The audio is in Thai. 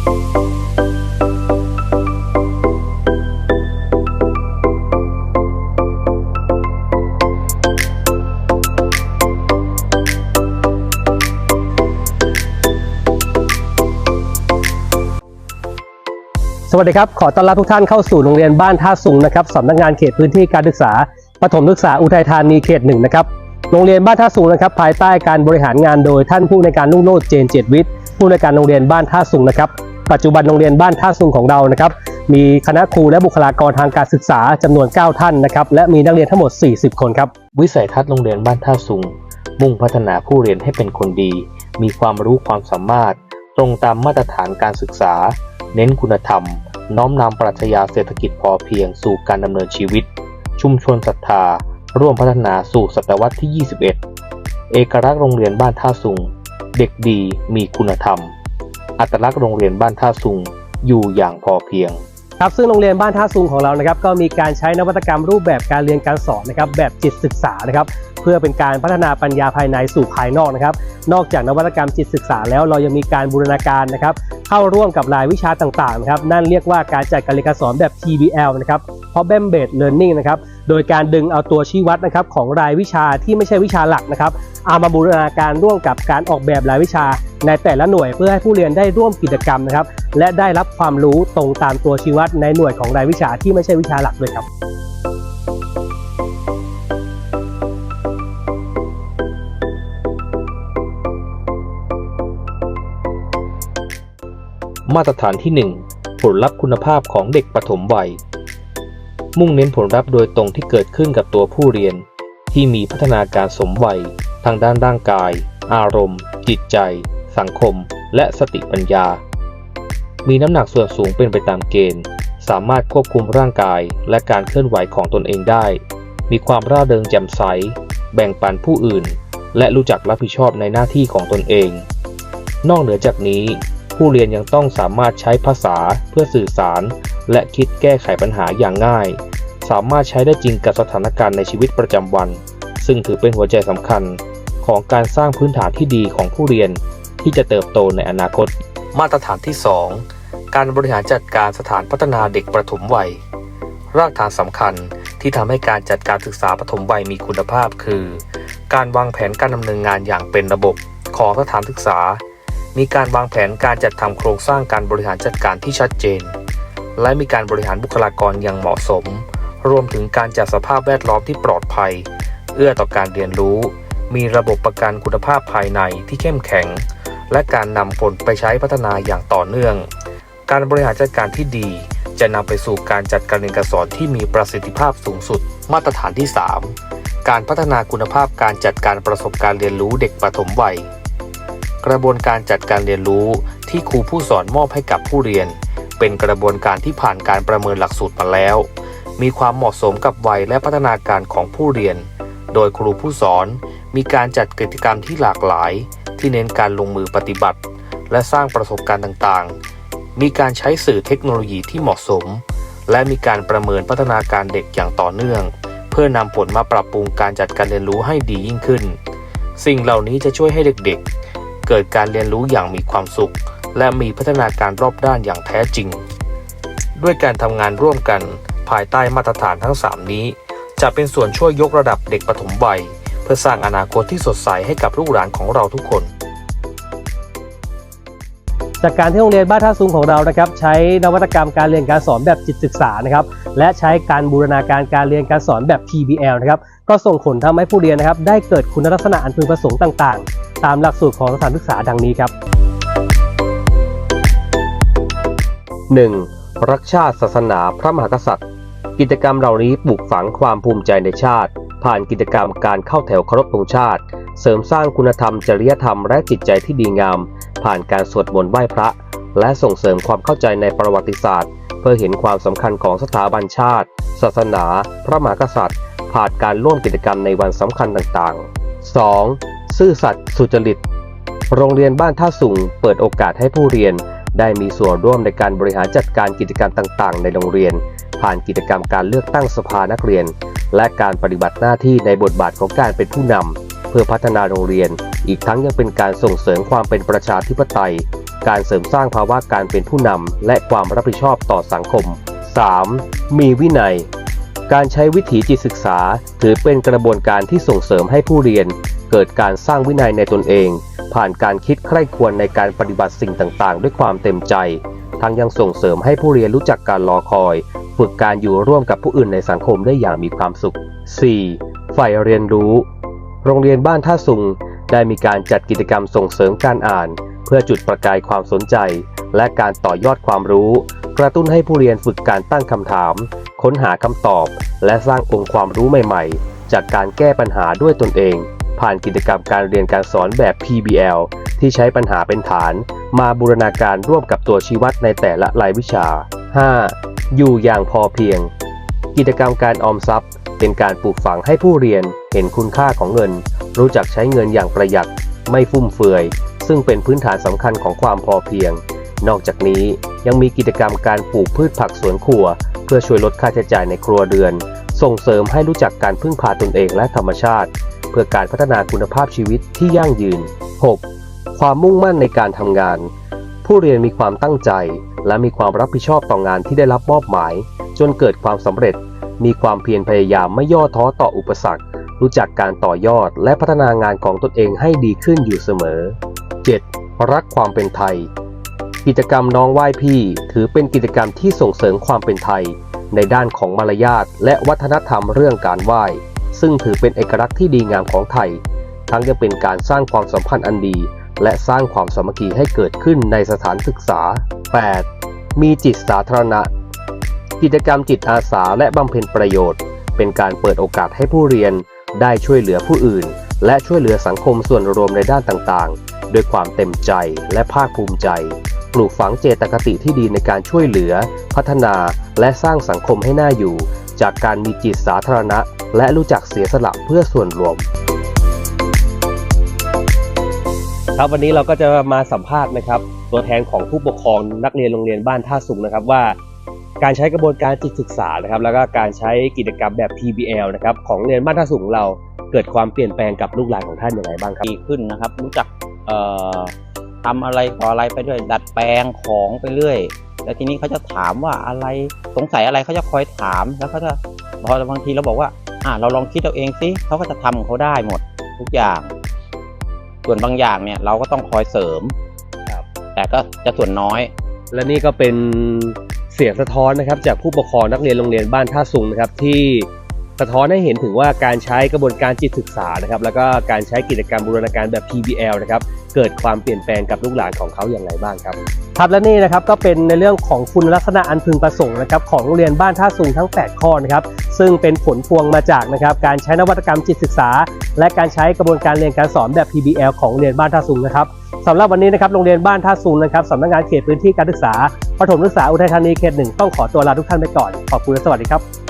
สวัสดีครับ ขอต้อนรับทุกท่านเข้าสู่โรงเรียนบ้านท่าสุงนะครับสำนักงานเขตพื้นที่การศึกษาปฐมศึกษาอุทัยธานีเขตหนึ่งนะครับโรงเรียนบ้านท่าสุงนะครับภายใต้การบริหารงานโดยท่านผู้ในการลุ่งโลดเจนเจตวิทย์ผู้ในการโรงเรียนบ้านท่าสุงนะครับ ปัจจุบันโรงเรียนบ้านท่าสุงของเรานะครับมีคณะครูและบุคลากรทางการศึกษาจำนวน 9 ท่านนะครับและมีนักเรียนทั้งหมด 40 คนครับวิสัยทัศน์โรงเรียนบ้านท่าสุงมุ่งพัฒนาผู้เรียนให้เป็นคนดี มีความรู้ความสามารถ ตรงตามมาตรฐานการศึกษา เน้นคุณธรรม น้อมนำปรัชญาเศรษฐกิจพอเพียงสู่การดำเนินชีวิต ชุมชนศรัทธา ร่วมพัฒนาสู่ศตวรรษที่ 21 เอกลักษณ์โรงเรียนบ้านท่าสุง เด็กดีมีคุณธรรม อัตลักษณ์โรงเรียนบ้านท่าซุงอยู่อย่างพอเพียงครับซึ่งโรงเรียนบ้านท่าซุงของเรานะครับก็มีการใช้นวัตกรรมรูปแบบการเรียนการสอนนะครับแบบจิตศึกษานะครับ เพื่อเป็นการพัฒนาปัญญาภายในสู่ภายนอกนะครับ นอกจากนวัตกรรมจิตศึกษาแล้วเรายังมีการบูรณาการนะครับเข้าร่วมกับรายวิชาต่างๆนะครับนั่นเรียกว่าการจัดการเรียนการสอนแบบ TBL นะครับ Problem Based Learning นะครับโดยการดึงเอาตัวชี้วัดนะครับของรายวิชาที่ไม่ใช่วิชาหลักนะครับเอามาบูรณาการร่วมกับการออกแบบรายวิชาในแต่ละหน่วยเพื่อให้ผู้เรียนได้ร่วมกิจกรรมนะครับและได้รับความรู้ตรงตามตัวชี้วัดในหน่วยของรายวิชาที่ไม่ใช่วิชาหลักด้วยครับ มาตรฐานที่ 1 ผลลัพธ์คุณภาพของเด็กปฐมวัย มุ่งเน้นผลลัพธ์โดยตรงที่เกิดขึ้นกับตัวผู้เรียน ที่มีพัฒนาการสมวัย ทางด้านร่างกาย อารมณ์ จิตใจ สังคม และสติปัญญา มีน้ำหนักส่วนสูงเป็นไปตามเกณฑ์ สามารถควบคุมร่างกายและการเคลื่อนไหวของตนเองได้ มีความร่าเริงแจ่มใส แบ่งปันผู้อื่น และรู้จักรับผิดชอบในหน้าที่ของตนเอง นอกเหนือจากนี้ ผู้เรียนยังต้องสามารถใช้ภาษาเพื่อสื่อสาร และคิดแก้ไขปัญหาอย่างง่าย สามารถใช้ได้จริงกับสถานการณ์ในชีวิตประจำวัน ซึ่งถือเป็นหัวใจสำคัญของการสร้างพื้นฐานที่ดีของผู้เรียนที่จะเติบโตในอนาคต มาตรฐานที่ 2 การบริหารจัดการสถานพัฒนาเด็กประถมวัย รากฐานสำคัญที่ทำให้การจัดการศึกษาปฐมวัยมีคุณภาพคือ การวางแผนการดำเนินงานอย่างเป็นระบบของสถานศึกษา มีการวางแผนการจัดทำโครงสร้างการบริหารจัดการที่ชัดเจน และมีการบริหารบุคลากรอย่างเหมาะสม รวมถึงการจัดสภาพแวดล้อมที่ปลอดภัย เอื้อต่อการเรียนรู้ มีระบบประกันคุณภาพภายในที่เข้มแข็ง และการนำผลไปใช้พัฒนาอย่างต่อเนื่อง การบริหารจัดการที่ดี จะนำไปสู่การจัดการเรียนการสอนที่มีประสิทธิภาพสูงสุด มาตรฐานที่ 3 การพัฒนาคุณภาพการจัดการประสบการณ์เรียนรู้เด็กปฐมวัย กระบวนการจัดการเรียนรู้ที่ครูผู้สอนมอบให้กับผู้เรียน เป็นกระบวนการที่ผ่านการประเมินหลักสูตรมาแล้ว มีความเหมาะสมกับวัยและพัฒนาการของผู้เรียน โดยครูผู้สอนมีการจัดกิจกรรมที่หลากหลาย ที่เน้นการลงมือปฏิบัติ และสร้างประสบการณ์ต่างๆ มีการใช้สื่อเทคโนโลยีที่เหมาะสม และมีการประเมินพัฒนาการเด็กอย่างต่อเนื่อง เพื่อนำผลมาปรับปรุงการจัดการเรียนรู้ให้ดียิ่งขึ้น สิ่งเหล่านี้จะช่วยให้เด็กๆ เกิดการเรียนรู้อย่างมีความสุข และมีพัฒนาการรอบด้านอย่างแท้จริง ด้วยการทำงานร่วมกันภายใต้มาตรฐานทั้ง 3 นี้ จะเป็นส่วนช่วยยกระดับเด็กปฐมวัย เพื่อสร้างอนาคตที่สดใสให้กับลูกหลานของเราทุกคน จากการที่โรงเรียนบ้านท่าซุงของเรานะครับ ใช้นวัตกรรมการเรียนการสอนแบบจิตศึกษานะครับและใช้การบูรณาการการเรียนการสอนแบบ PBL นะครับ ก็ส่งผลทำให้ผู้เรียนนะครับได้เกิดคุณลักษณะอันพึงประสงค์ต่างๆ ตามหลักสูตรของสถานศึกษาดังนี้ครับ 1. รักชาติศาสนาพระมหากษัตริย์ กิจกรรมเหล่านี้ปลูกฝังความภูมิใจในชาติ ผ่านกิจกรรมการเข้าแถวเคารพธงชาติ เสริมสร้างคุณธรรมจริยธรรมและจิตใจที่ดีงาม ผ่านการสวดมนต์ไหว้พระ และส่งเสริมความเข้าใจในประวัติศาสตร์ เพื่อเห็นความสำคัญของสถาบันชาติ ศาสนา พระมหากษัตริย์ ผ่านการร่วมกิจกรรมในวันสำคัญต่างๆ 2. ซื่อสัตย์สุจริต โรงเรียนบ้านท่าสุงเปิดโอกาสให้ผู้เรียน ได้มีส่วนร่วมในการบริหารจัดการกิจกรรมต่างๆ ในโรงเรียน ผ่านกิจกรรมการเลือกตั้งสภานักเรียน และการปฏิบัติหน้าที่ในบทบาทของการเป็นผู้นเพื่อพัฒนาโรงเรียน อีกทั้งยังเป็นการส่งเสริมความเป็นประชาธิปไตย การเสริมสร้างภาวะการเป็นผู้นำและความรับผิดชอบต่อสังคม 3. มีวินัย การใช้วิถีจิตศึกษา ถือเป็นกระบวนการที่ส่งเสริมให้ผู้เรียน เกิดการสร้างวินัยในตนเอง ผ่านการคิดใคร่ควรในการปฏิบัติสิ่งต่างๆ ด้วยความเต็มใจ ทั้งยังส่งเสริมให้ผู้เรียนรู้จักการรอคอย ฝึกการอยู่ร่วมกับผู้อื่นในสังคมได้อย่างมีความสุข 4. ฝ่ายเรียนรู้ โรงเรียนบ้านท่าสุงได้มีการจัดกิจกรรมส่งเสริมการอ่าน เพื่อจุดประกายความสนใจ และการต่อยอดความรู้ กระตุ้นให้ผู้เรียนฝึกการตั้งคำถาม ค้นหาคำตอบ และสร้างองค์ความรู้ใหม่ๆ จากการแก้ปัญหาด้วยตนเอง ผ่านกิจกรรมการเรียนการสอนแบบ PBL ที่ใช้ปัญหาเป็นฐาน มาบูรณาการร่วมกับตัวชี้วัดในแต่ละรายวิชา 5. อยู่อย่างพอเพียง กิจกรรมการออมทรัพย์ เป็นการปลูกฝังให้ผู้เรียนเห็นคุณค่าของเงิน รู้จักใช้เงินอย่างประหยัด ไม่ฟุ่มเฟือย ซึ่งเป็นพื้นฐานสำคัญของความพอเพียง นอกจากนี้ยังมีกิจกรรมการปลูกพืชผักสวนครัว เพื่อช่วยลดค่าใช้จ่ายในครัวเรือน ส่งเสริมให้รู้จักการพึ่งพาตนเองและธรรมชาติ เพื่อการพัฒนาคุณภาพชีวิตที่ยั่งยืน 6. ความมุ่งมั่นในการทำงาน ผู้เรียนมีความตั้งใจ และมีความรับผิดชอบต่องานที่ได้รับมอบหมาย จนเกิดความสำเร็จ มีความเพียรพยายามไม่ย่อท้อต่ออุปสรรค รู้จักการต่อยอดและพัฒนางานของตนเองให้ดีขึ้นอยู่เสมอ 7. รักความเป็นไทย กิจกรรมน้องไหว้พี่ ถือเป็นกิจกรรมที่ส่งเสริมความเป็นไทย ในด้านของมารยาทและวัฒนธรรมเรื่องการไหว้ ซึ่งถือเป็นเอกลักษณ์ที่ดีงามของไทย ทั้งยังเป็นการสร้างความสัมพันธ์อันดี และสร้างความสามัคคีให้เกิดขึ้นในสถานศึกษา 8. มีจิตสาธารณะ กิจกรรมจิตอาสาและบำเพ็ญประโยชน์ เป็นการเปิดโอกาสให้ผู้เรียนได้ช่วยเหลือผู้อื่น และช่วยเหลือสังคมส่วนรวมในด้านต่างๆ ด้วยความเต็มใจและภาคภูมิใจ ปลูกฝังเจตคติที่ดีในการช่วยเหลือ พัฒนาและสร้างสังคมให้น่าอยู่ จากการมีจิตสาธารณะ และรู้จักเสียสละเพื่อส่วนรวมครับวันนี้เราก็จะมาสัมภาษณ์นะครับ ตัวแทนของผู้ปกครองนักเรียนโรงเรียนบ้านท่าสุงนะครับว่า การใช้กระบวนการจิตศึกษานะครับ แล้วก็การใช้กิจกรรมแบบ PBL นะครับของโรงเรียนบ้านท่าสุงของเราเกิดความเปลี่ยนแปลงกับลูกหลานของท่านอย่างไรบ้างครับดีขึ้นนะครับ รู้จักเอ่อ ทำอะไรต่ออะไรไปด้วยดัดแปลงของไปเรื่อย แล้วทีนี้เขาจะถามว่าอะไรสงสัยอะไรเขาจะคอยถามแล้วเขาจะพอบางทีเราบอกว่าอ่าเราลองคิดเอาเองสิเขาก็จะทำของเขาได้หมดทุกอย่าง ส่วนบางอย่างเนี่ยเราก็ต้องคอยเสริมครับแต่ก็จะส่วนน้อย และนี่ก็เป็นเสียงสะท้อนนะครับ จากผู้ปกครองนักเรียนโรงเรียนบ้านท่าสุงนะครับที่สะท้อนให้เห็นถึงว่าการใช้กระบวนการจิตศึกษานะครับ แล้วก็การใช้กิจกรรมบูรณาการแบบ PBL นะครับ เกิดความเปลี่ยนแปลงกับลูกหลานของเขาอย่างไรบ้างครับครับและนี่นะครับก็เป็นในเรื่องของคุณลักษณะอันพึงประสงค์นะครับของโรงเรียนบ้านท่าสุงทั้ง 8 ข้อนะครับซึ่งเป็นผลพวงมาจากนะครับการใช้นวัตกรรมจิตศึกษา และการใช้กระบวนการเรียนการสอนแบบ PBL ของโรงเรียนบ้านท่าสุงนะครับสำหรับวันนี้นะครับโรงเรียนบ้านท่าซูนนะครับสำนักงานเขตพื้นที่การศึกษาประถมศึกษาอุทัยธานีเขตหนึ่งต้องขอตัวลาทุกท่านไปก่อนขอบคุณและสวัสดีครับ